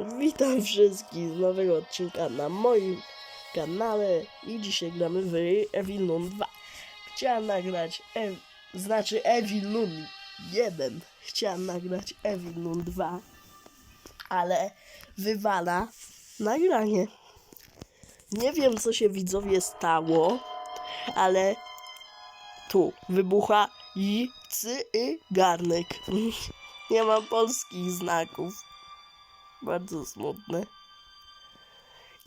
Witam wszystkich z nowego odcinka na moim kanale i dzisiaj gramy w Evil Nun 2. Chciałem nagrać, Ev... znaczy Evil Nun 1. Chciałem nagrać Evil Nun 2, ale wywala nagranie. Nie wiem co się widzowie stało, ale tu wybucha i cy y garnek. Nie ma polskich znaków. Bardzo smutne.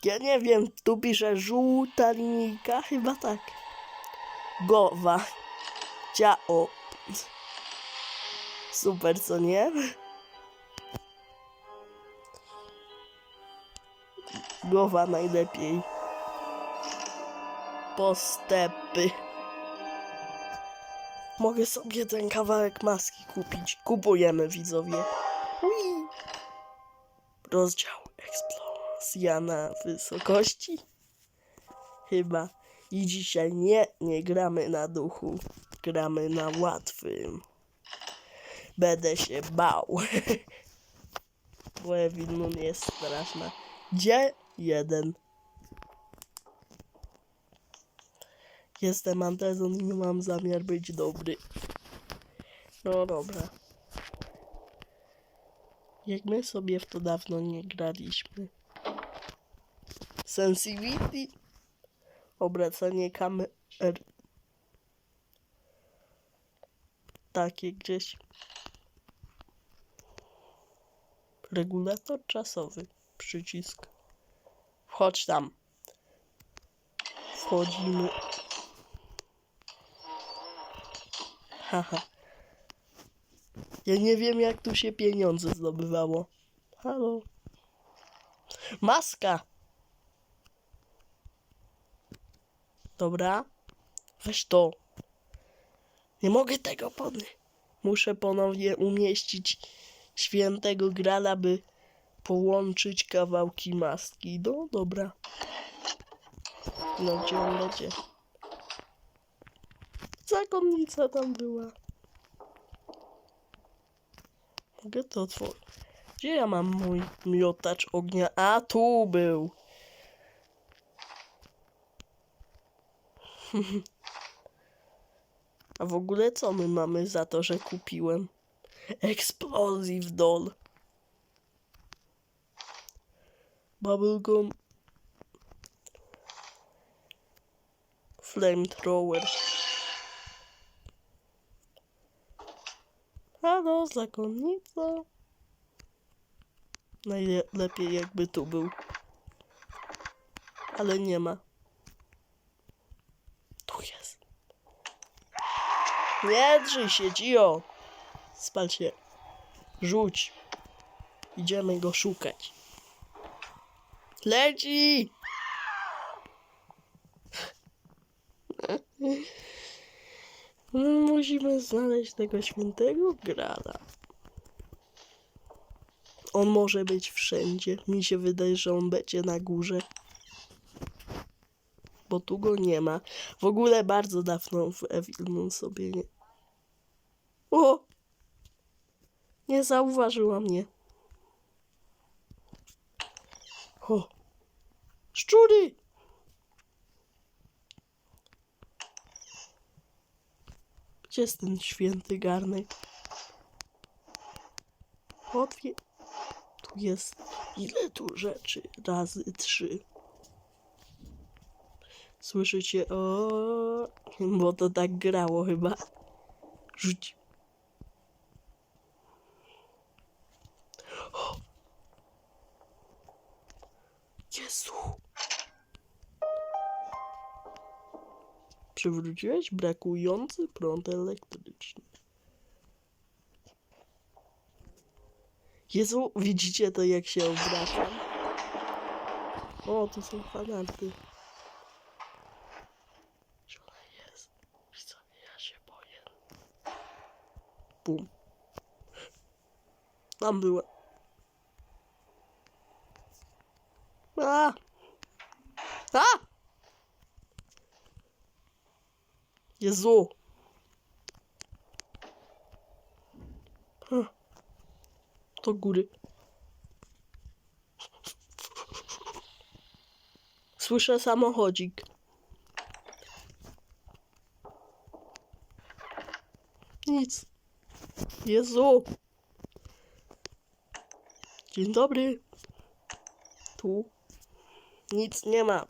Ja nie wiem, tu pisze żółta linijka, chyba tak. Gowa. Ciao. Super, co nie? Głowa najlepiej. Postępy. Mogę sobie ten kawałek maski kupić. Kupujemy, widzowie. Ui. Rozdział eksplozja na wysokości. Chyba. I dzisiaj nie, nie gramy na duchu. Gramy na łatwym. Będę się bał. Evil Moon jest straszna. Gdzie jeden? Jestem Antezon i nie mam zamiar być dobry. No dobra. Jak my sobie w to dawno nie graliśmy. Sensitivity. Obracanie kamer. Takie gdzieś. Regulator czasowy. Przycisk. Wchodź tam. Wchodzimy. Haha. Ja nie wiem, jak tu się pieniądze zdobywało. Halo. Maska! Dobra. Weź to. Nie mogę tego podnieść. Muszę ponownie umieścić świętego grala, by połączyć kawałki maski. No dobra. No gdzie on? Zakonnica tam była. Mogę to otworzyć. Gdzie ja mam mój miotacz ognia? A, tu był. A w ogóle co my mamy za to, że kupiłem? Explosive doll. Bubblegum. Flamethrower. Halo, zakonnica. Najlepiej jakby tu był. Ale nie ma. Tu jest. Nie drzyj się, Cio. Spal się. Rzuć. Idziemy go szukać. Leci! Musimy znaleźć tego świętego grala. On może być wszędzie. Mi się wydaje, że on będzie na górze. Bo tu go nie ma. W ogóle bardzo dawno w Evil Moon sobie nie... O! Nie zauważyła mnie. O! Szczury! Gdzie jest ten święty garnek? Otwie... Tu jest... Ile tu rzeczy? Razy trzy. Słyszycie? O, bo to tak grało chyba. Rzuć. Jezu! Przywróciłeś brakujący prąd elektryczny. Jezu, widzicie to jak się obracam? O, tu są fanarty. Gdzie ona jest? Widzowie, ja się boję. Bum. Tam była. A! A! Jezu. Do góry. Słyszę samochodzik. Nic. Jezu. Dzień dobry. Tu nic nie ma.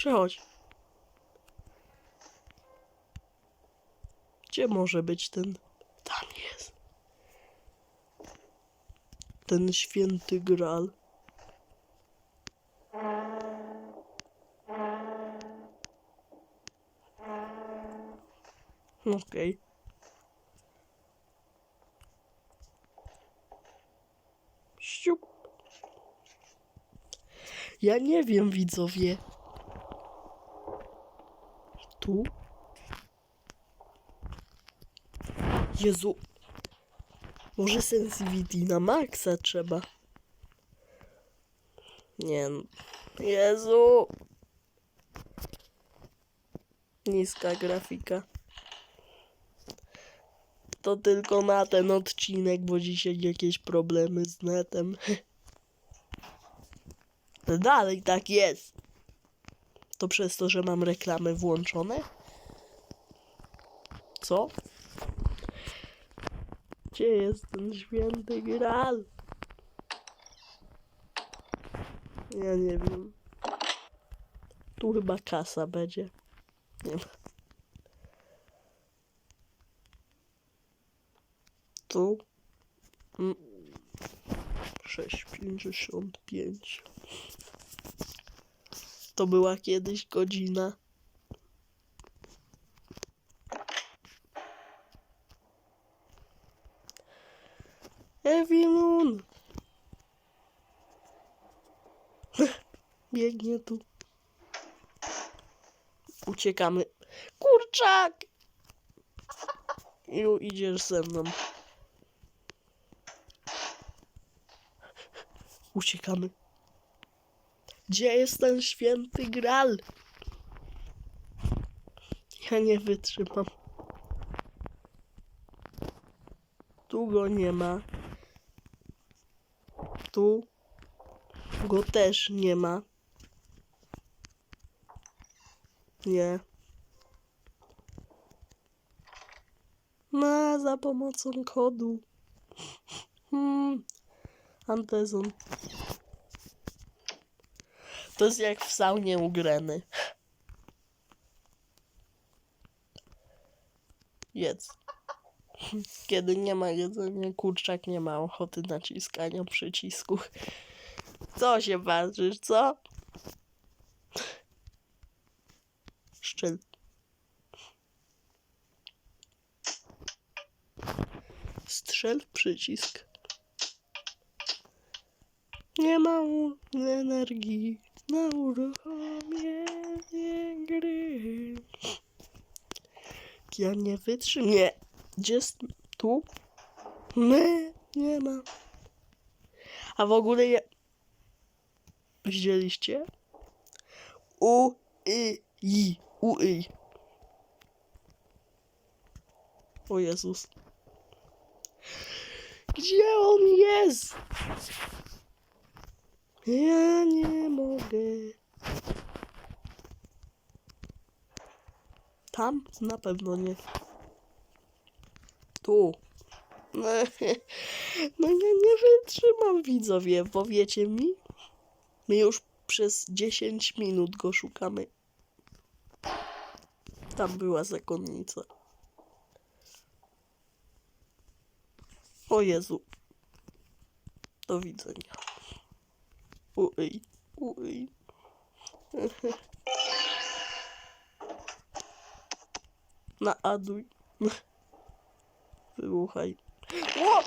Przechodź. Gdzie może być ten? Tam jest. Ten święty gral. Okej. Siup. Ja nie wiem, widzowie. Tu? Jezu. Może sensitivity na maksa trzeba. Nie. no. Jezu. Niska grafika. To tylko na ten odcinek, bo dzisiaj jakieś problemy z netem. Dalej tak jest. To przez to, że mam reklamy włączone? Co? Gdzie jest ten święty gral? Ja nie wiem. Tu chyba kasa będzie. Nie ma. Tu. Mm. 6,55. To była kiedyś godzina. Ewilun! Biegnie tu. Uciekamy. Kurczak! Ju, idziesz ze mną. Uciekamy. Gdzie jest ten święty gral? Ja nie wytrzymam. Tu go nie ma. Tu go też nie ma. Nie. Ma za pomocą kodu. Hmm. Antezon. To jest jak w saunie u Greny. Jedz. Kiedy nie ma jedzenia, kurczak nie ma ochoty naciskania przycisku. Co się patrzysz, co? Szczel. Strzel przycisk. Nie ma energii na uruchomienie gry. Ja nie wytrzymam. Gdzie jest tu? Nie, nie ma. A w ogóle je... Widzieliście? U, i, i, u, i. O Jezus. Gdzie on jest? Ja nie mogę. Tam? Na pewno nie. Tu. No, no ja nie wytrzymam widzowie, powiecie mi? My już przez 10 minut go szukamy. Tam była zakonnica. O Jezu. Do widzenia. Uj, uj. Naaduj. Wyłuchaj. O!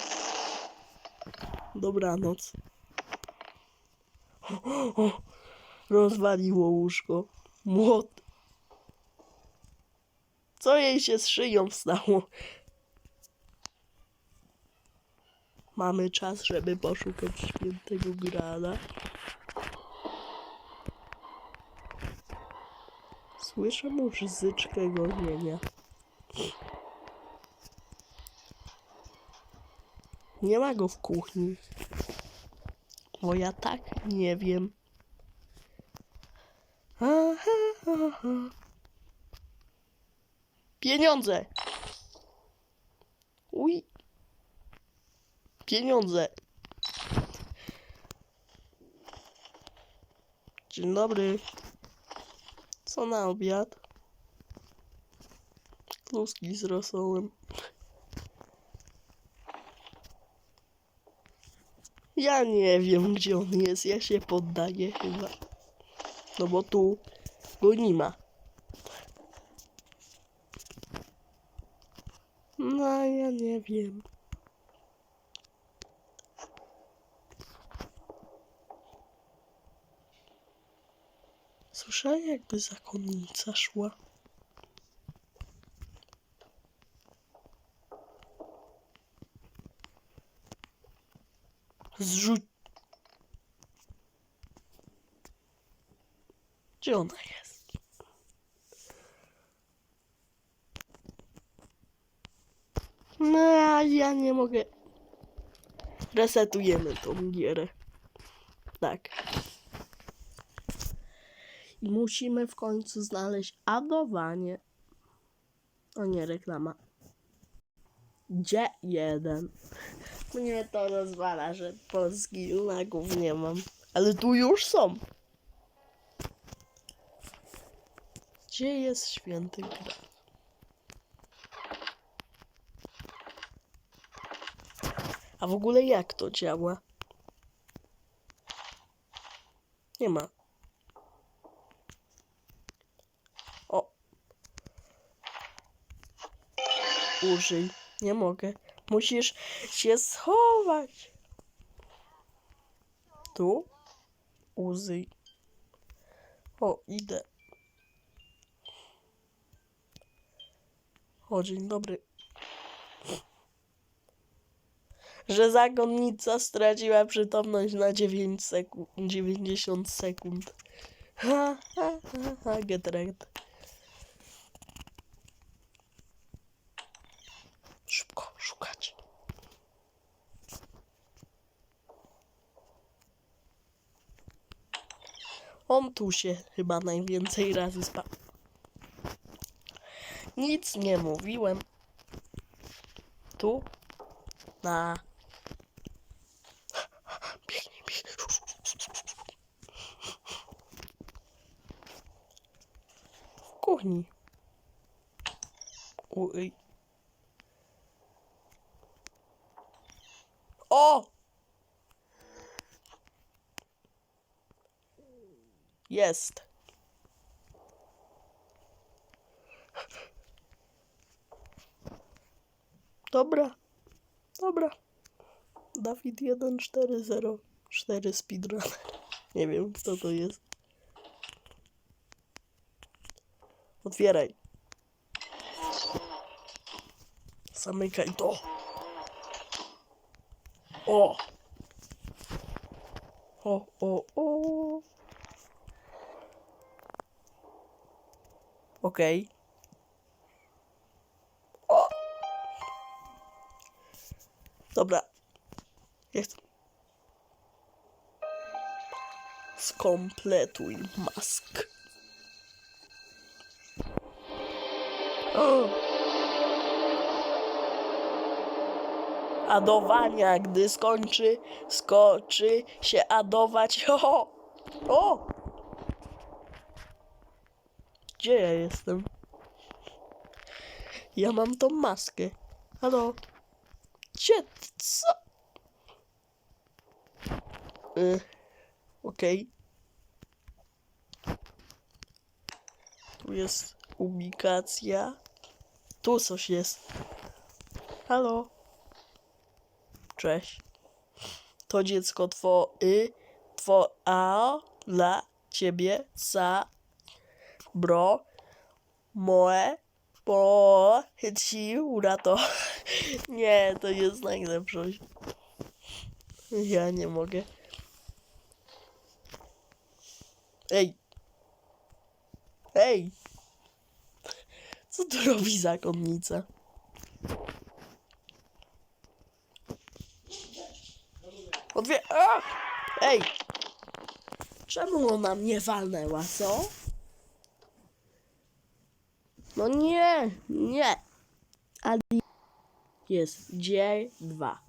Dobranoc. O, o, rozwaliło łóżko. Młot. Co jej się z szyją stało? Mamy czas, żeby poszukać świętego grala. Słyszę muzyczkę gonienia. Nie ma go w kuchni. Bo ja tak nie wiem. Aha, aha. Pieniądze! Uj! Pieniądze! Dzień dobry. Co na obiad? Kluski z rosołem. Ja nie wiem, gdzie on jest. Ja się poddaję chyba. No bo tu go nie ma. No, ja nie wiem. Słyszałem, jakby zakonnica szła. Zrzuć. Gdzie ona jest? No, ja nie mogę. Resetujemy tą gierę. Tak. Musimy w końcu znaleźć adowanie. O nie, reklama. Gdzie jeden? Mnie to rozwala, że polskich znaków nie mam. Ale tu już są. Gdzie jest święty Graal? A w ogóle jak to działa? Nie ma. Użyj. Nie mogę. Musisz się schować. Tu? Użyj. O, idę. O, dzień dobry. Że zakonnica straciła przytomność na 9 sekund, 90 sekund. Ha, ha, ha, ha, get wrecked. Szybko, szukać. On tu się chyba najwięcej razy spał. Nic nie mówiłem. Tu? Na. Kuchni. Uj. O! Jest. Dobra. Dobra. Dawid 1404 speedrun. Nie wiem, kto to jest. Otwieraj. Zamykaj to. O! O, o, o. Okej. O! Dobra. Jest. Skompletuj mask. O! Adowania, gdy skończy, skoczy się adować. O! O! Gdzie ja jestem? Ja mam tą maskę. Halo? Gdzie? Co? Y, Okej. Tu jest ubikacja. Tu coś jest. Halo? Cześć. To dziecko twoje, two, a, dla ciebie, za, bro, moe, bo, ci, urato. Nie, to jest najlepszość. Ja nie mogę. Ej! Ej! Co tu robi zakonnica? Odwie... A! Ej! Czemu ona mnie walnęła, co? No nie, nie. Jest dzień dwa.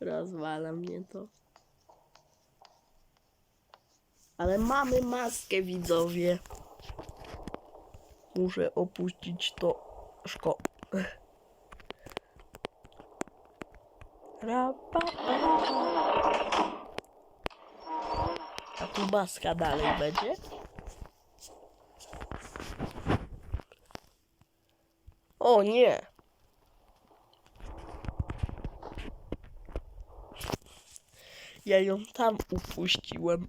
Rozwala mnie to. Ale mamy maskę, widzowie. Muszę opuścić to szkołę. A tu maska dalej będzie? O nie! Ja ją tam upuściłem.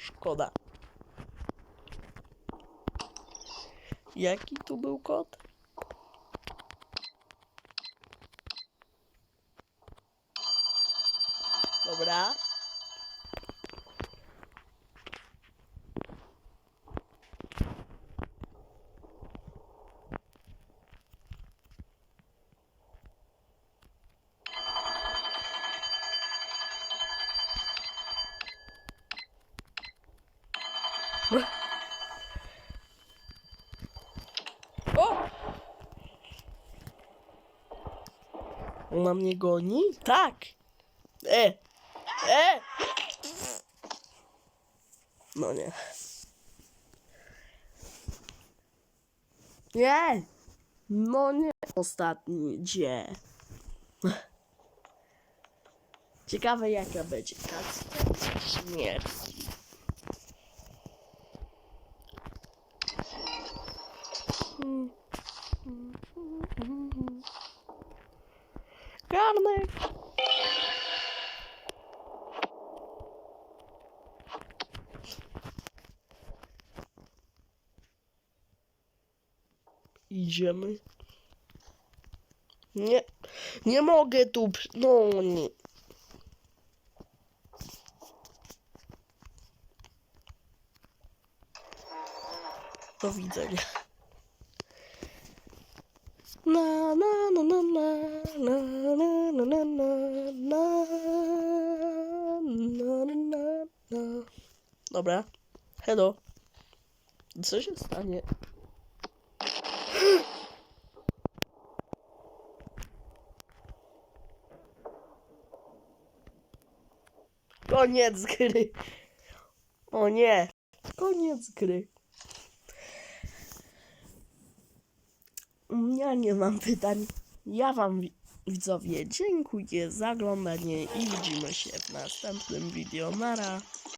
Szkoda. Jaki tu był kod? Dobra. Ona mnie goni? Tak. E! E! No nie. Nie! No nie. Ostatni gdzie? Ciekawe jaka będzie kacka śmierci. Garnek! Idziemy. Nie, nie mogę tu. No nie. Do widzenia. Na na na na Dobra. Hello. Co się stanie? Koniec gry. O nie. Koniec gry. Ja nie mam pytań. Ja wam widzowie dziękuję za oglądanie i widzimy się w następnym video. Nara.